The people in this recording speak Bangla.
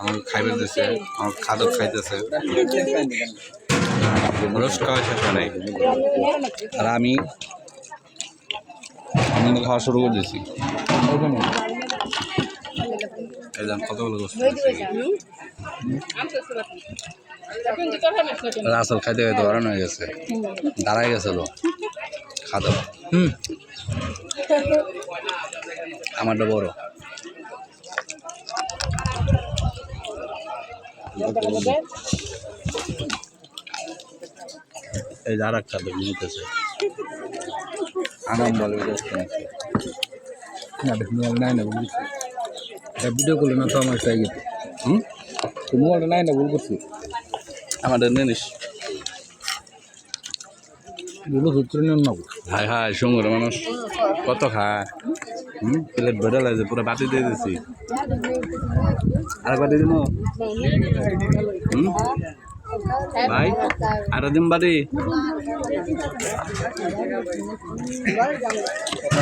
আমার খাইবে দিছে আমার খাদক খাইতেছে। রোস্ট খাওয়া শেষ নাই। আর আমি আমি খাওয়া শুরু করে দিয়েছি কতগুলো গোস্ত খাইতে খাইতে বাড়ানো হয়ে গেছে। দাঁড়াই গেছিল খাদক। হুম। আমারটা বড়। এই আর একটা বলে না নাই না ভিডিও করলে না তো আমার চাই গেছে হুম? তো মোবাইলটা নাই না ভুল করছি। আমাদের নিস। না হাই সুন্দর মানুষ। কত খায়। হুম? প্লেট লাগছে পুরো বাতি দিয়ে দিছি। আর বাতি দিন হুম? ভাই আরও দিন বাড়ি।